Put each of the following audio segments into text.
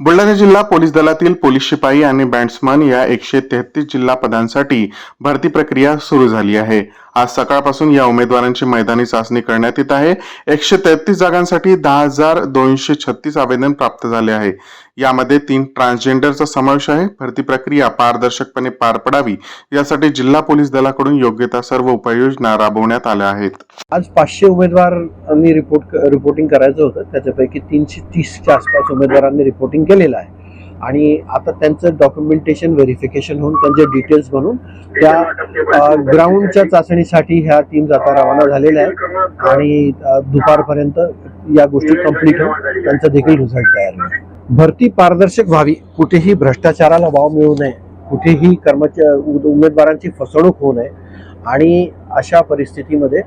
बुलढाणा जिल्हा पोलीस दलातील पोलीस शिपाई आणि बँड्समन या एकशे तेहतीस जिल्हा पदांसाठी भरती प्रक्रिया सुरू झाली आहे. आज सकाळपासून या उमेदवारांची मैदानी चाचणी करण्यात येत आहे. एकशे तेहतीस जागांसाठी दहा हजार दोनशे छत्तीस आवेदन प्राप्त झाले आहे. यामध्ये तीन ट्रान्सजेंडरचा समावेश आहे. भरती प्रक्रिया पारदर्शकपणे पार पडावी यासाठी जिल्हा पोलीस दलाकडून योग्य त्या सर्व उपाययोजना राबवण्यात आल्या आहेत. आज पाचशे उमेदवारांनी रिपोर्ट रिपोर्टिंग करायचं होतं. त्याच्यापैकी तीनशे तीसच्या आसपास उमेदवारांनी रिपोर्टिंग केलेलं आहे. आणि आता त्यांचं डॉक्युमेंटेशन व्हेरिफिकेशन होऊन त्यांचे डिटेल्स बनून त्या ग्राउंडच्या चाचणीसाठी ह्या टीम्स आता रवाना झालेल्या आहेत. आणि दुपारपर्यंत या गोष्टी कंप्लीट होऊन त्यांचा देखील रिझल्ट तयार होईल. भरती पारदर्शक व्हावी. कुठेही भ्रष्टाचाराला वाव मिळू नये. कुठेही कर्मचारी उमेदवारांची फसवणूक होऊ नये. आणि अशा परिस्थितीमध्ये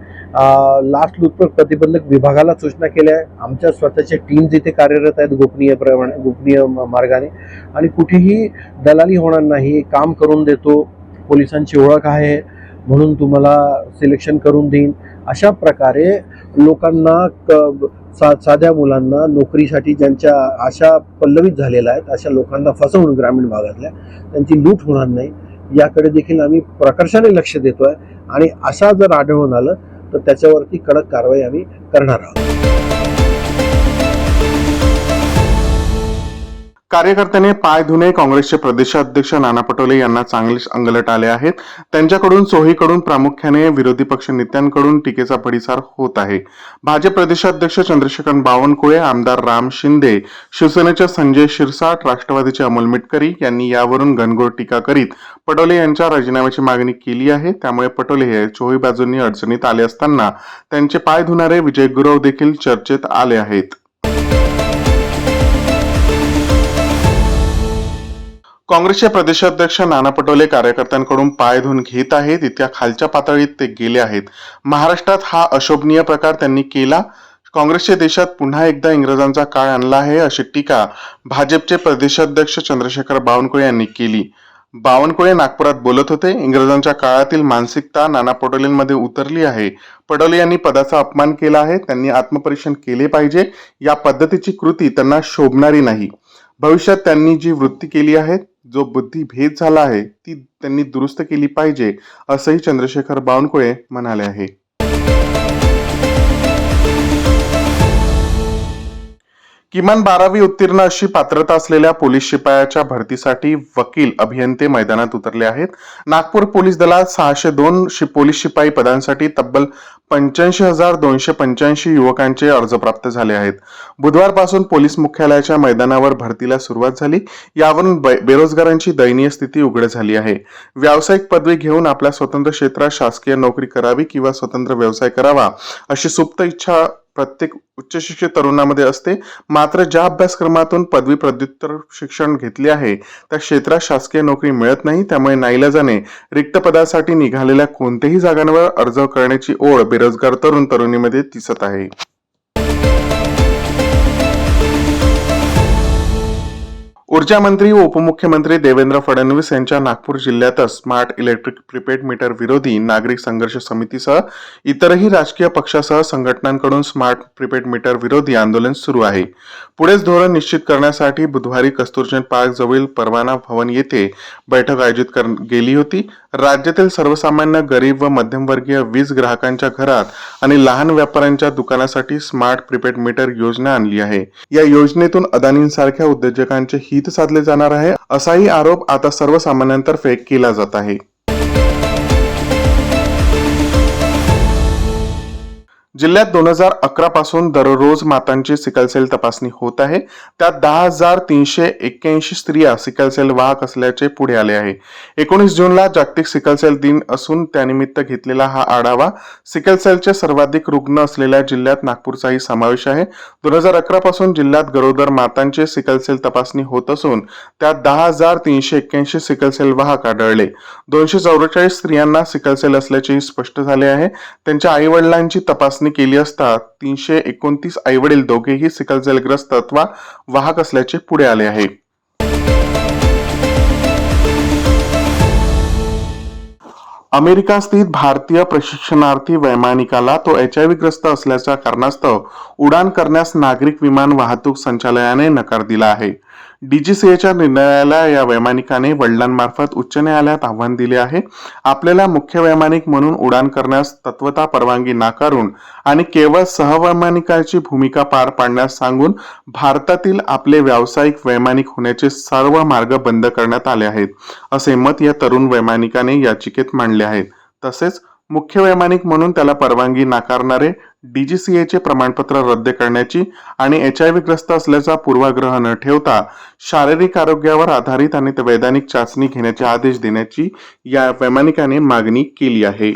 लास्ट लुटपट प्रतिबंधक विभागाला सूचना केल्या आहे आमच्या स्वतःच्या टीम्स इथे कार्यरत आहेत गोपनीय प्रमाणे गोपनीय म- मार्गाने. आणि कुठेही दलाली होणार नाही. काम करून देतो. पोलिसांची ओळख आहे. म्हणून तुम्हाला सिलेक्शन करून देईन. अशा प्रकारे लोकांना क सा साध्या मुलांना नोकरीसाठी ज्यांच्या आशा पल्लवित झालेल्या आहेत अशा लोकांना फसवून ग्रामीण भागातल्या त्यांची लूट होणार नाही. याकडे देखील आम्ही प्रकर्षाने लक्ष देतोय आणि असा जर आढळून आलं तर त्याच्यावरती कडक कारवाई आम्ही करणार आहोत. कार्यकर्त्याने पाय धुणे काँग्रेसचे प्रदेशाध्यक्ष नाना पटोले यांना चांगलेच अंगलट आले आहेत. त्यांच्याकडून सोहीकडून प्रामुख्याने विरोधी पक्ष नेत्यांकडून टीकेचा पडिसार होत आहे. भाजप प्रदेशाध्यक्ष चंद्रशेखर बावनकुळे आमदार राम शिंदे शिवसेनेचे संजय शिरसाट राष्ट्रवादीचे अमोल मिटकरी यांनी यावरून घनघोर टीका करीत पटोले यांच्या राजीनाम्याची मागणी केली आहे. त्यामुळे पटोले हे चोही बाजूंनी अडचणीत आले असताना त्यांचे पाय धुणारे विजय गुरव देखील चर्चेत आले आहेत. काँग्रेसचे प्रदेशाध्यक्ष नाना पटोले कार्यकर्त्यांकडून पाय धुवून घेत आहेत. इतक्या खालच्या पातळीत ते गेले आहेत. महाराष्ट्रात हा अशोभनीय प्रकार त्यांनी केला. काँग्रेसच्या देशात पुन्हा एकदा इंग्रजांचा काळ आणला आहे अशी टीका भाजपचे प्रदेशाध्यक्ष चंद्रशेखर बावनकुळे यांनी केली. बावनकुळे नागपुरात बोलत होते. इंग्रजांच्या काळातील मानसिकता नाना पटोलेंमध्ये उतरली आहे. पटोले यांनी पदाचा अपमान केला आहे. त्यांनी आत्मपरीक्षण केले पाहिजे. या पद्धतीची कृती त्यांना शोभणारी नाही. भविष्यात त्यांनी जी वृत्ती केली आहे जो बुद्धी भेद झाला आहे ती त्यांनी दुरुस्त केली पाहिजे असंही चंद्रशेखर बावनकुळे म्हणाले आहे. किमान बारावी उत्तीर्ण अशी पात्रता असलेल्या पोलीस शिपायाच्या भरतीसाठी वकील अभियंते मैदानात उतरले आहेत. नागपूर पोलीस दलात सहाशे दोन शि पोलीस शिपाई पदांसाठी तब्बल पंच्याऐंशी हजार दोनशे पंच्याऐंशी युवकांचे अर्ज प्राप्त झाले आहेत. बुधवारपासून पोलीस मुख्यालयाच्या मैदानावर भरतीला सुरुवात झाली. यावरून बै- बेरोजगारांची दयनीय स्थिती उघड झाली आहे. व्यावसायिक पदवी घेऊन आपल्या स्वतंत्र क्षेत्रात शासकीय नोकरी करावी किंवा स्वतंत्र व्यवसाय करावा अशी सुप्त इच्छा प्रत्येक उच्च शिक्षित तरुणामध्ये असते. मात्र ज्या अभ्यासक्रमातून पदवी प्रत्युत्तर शिक्षण घेतले आहे त्या क्षेत्रात शासकीय नोकरी मिळत नाही त्यामुळे नाईलाजाने रिक्त पदासाठी निघालेल्या कोणत्याही जागांवर अर्ज करण्याची ओढ बेरोजगार तरुण तरुणीमध्ये दिसत आहे. ऊर्जा मंत्री व उपमुख्यमंत्री देवेंद्र फडणवीस यांच्या नागपूर जिल्ह्यातच स्मार्ट इलेक्ट्रिक प्रीपेड मीटर विरोधी नागरिक संघर्ष समितीसह इतरही राजकीय पक्षासह संघटनांकडून स्मार्ट प्रीपेड मीटर विरोधी आंदोलन सुरू आहे. पुढेच धोरण निश्चित करण्यासाठी बुधवारी कस्तुरचंद पार्क जवळील परवाना भवन येथे बैठक आयोजित कर गेली होती. राज्यातील सर्वसामान्य गरीब व मध्यमवर्गीय वीज ग्राहकांच्या घरात आणि लहान व्यापाऱ्यांच्या दुकानासाठी स्मार्ट प्रीपेड मीटर योजना आणली आहे. या योजनेतून अदानींसारख्या उद्योजकांचे हित साधले जाणार आहे असाही आरोप आता सर्वसामान्यांतर्फे केला जात आहे. जिल्ह्यात दोन हजार अकरा पासून दररोज मातांची सिकलसेल तपासणी होत आहे. त्यात दहा हजार तीनशे एक्क्याऐंशी स्त्रिया सिकलसेल वाहक असल्याचे पुढे आले आहे. एकोणीस जूनला जागतिक सिकलसेल दिन असून त्यानिमित्त घेतलेला हा आढावा सिकलसेलचे सर्वाधिक रुग्ण असलेल्या जिल्ह्यात नागपूरचाही समावेश आहे. दोन हजार अकरा पासून जिल्ह्यात गरोदर मातांची सिकलसेल तपासणी होत असून त्यात दहा हजार तीनशे एक्क्याऐंशी सिकलसेल वाहक आढळले. दोनशे चौवेचाळीस स्त्रियांना सिकलसेल असल्याचेही स्पष्ट झाले आहे. त्यांच्या आईवडिलांची तपासणी तपासणी केली असता तीनशे एकोणतीस आईवडील दोघेही सिकलसेलग्रस्त अथवा वाहक असल्याचे पुढे आले आहे. अमेरिका स्थित भारतीय प्रशिक्षणार्थी वैमानिकाला तो एच आय ग्रस्त असल्याच्या कारणास्तव उडान करण्यास नागरिक विमान वाहतूक संचालयाने नकार दिला आहे. डीजीसीएच्या निर्णयाला या वैमानिकाने वडिलांमार्फत उच्च न्यायालयात आव्हान दिले आहे. आपल्याला मुख्य वैमानिक म्हणून उडान करण्यास तत्वता परवानगी नाकारून आणि केवळ सहवैमानिकाची भूमिका पार पाडण्यास सांगून भारतातील आपले व्यावसायिक वैमानिक होण्याचे सर्व मार्ग बंद करण्यात आले आहेत असे मत या तरुण वैमानिकाने याचिकेत मांडले आहेत. तसेच मुख्य वैमानिक म्हणून त्याला परवानगी नाकारणारे डीजीसीएचे प्रमाणपत्र रद्द करण्याची आणि एच आय व्ही ग्रस्त असल्याचा पूर्वाग्रह न ठेवता शारीरिक आरोग्यावर आधारित आणि वैधानिक चाचणी घेण्याचे आदेश देण्याची या वैमानिकाने मागणी केली आहे.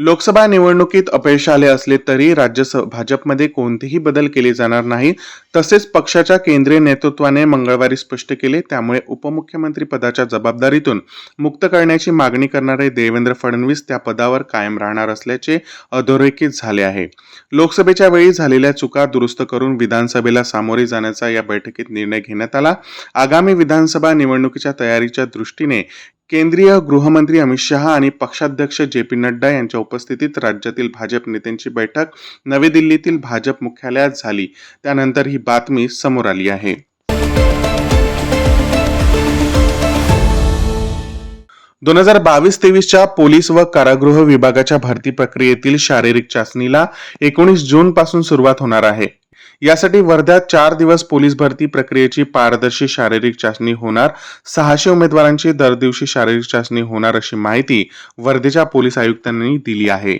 लोकसभा निवडणुकीत अपयश आले असले तरी राज्य भाजपमध्ये कोणतेही बदल केले जाणार नाही. तसेच पक्षाच्या केंद्रीय नेतृत्वाने मंगळवारी स्पष्ट केले त्यामुळे उपमुख्यमंत्री पदाच्या जबाबदारीतून मुक्त करण्याची मागणी करणारे देवेंद्र फडणवीस त्या पदावर कायम राहणार असल्याचे अधोरेखित झाले आहे. लोकसभेच्या वेळी झालेल्या चुका दुरुस्त करून विधानसभेला सामोरे जाण्याचा या बैठकीत निर्णय घेण्यात आला. आगामी विधानसभा निवडणुकीच्या तयारीच्या दृष्टीने केंद्रीय गृहमंत्री अमित शहा आणि पक्षाध्यक्ष जे पी नड्डा यांच्या उपस्थितीत राज्यातील भाजप नेत्यांची बैठक नवी दिल्लीतील भाजप मुख्यालयात झाली. त्यानंतर ही बातमी समोर आली आहे. दोन हजार बावीस तेवीसच्या पोलीस व कारागृह विभागाच्या भरती प्रक्रियेतील शारीरिक चाचणीला एकोणीस जून पासून सुरुवात होणार आहे. यासाठी वर्ध्यात चार दिवस पोलीस भरती प्रक्रियेची पारदर्शी शारीरिक चाचणी होणार. सहाशे उमेदवारांची दर दिवशी शारीरिक चाचणी होणार अशी माहिती वर्धेच्या पोलीस आयुक्तांनी दिली आहे.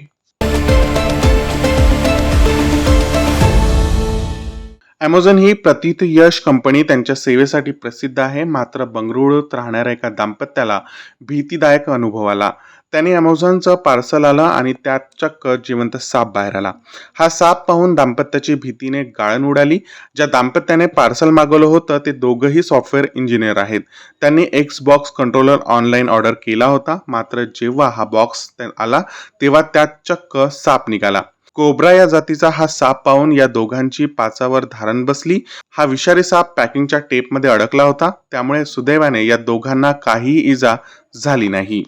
अमेझॉन ही प्रतीत यश कंपनी त्यांच्या सेवेसाठी प्रसिद्ध आहे. मात्र बंगळुरूत राहणाऱ्या एका दाम्पत्याला भीतीदायक अनुभव आला. त्याने अमेझॉनचं पार्सल आलं आणि त्यात चक्क जिवंत साप बाहेर आला. हा साप पाहून दाम्पत्याची भीतीने गाळण उडाली. ज्या दाम्पत्याने पार्सल मागवलं होतं ते दोघंही सॉफ्टवेअर इंजिनियर आहेत. त्यांनी Xbox controller online order केला होता. मात्र जेव्हा हा बॉक्स आला तेव्हा त्यात चक्क साप निघाला. कोब्रा या जातीचा हा साप पाहून या दोघांची पाचावर धारण बसली. हा विषारी साप पॅकिंगच्या टेपमध्ये अडकला होता. त्यामुळे सुदैवाने या दोघांना काहीही इजा झाली नाही.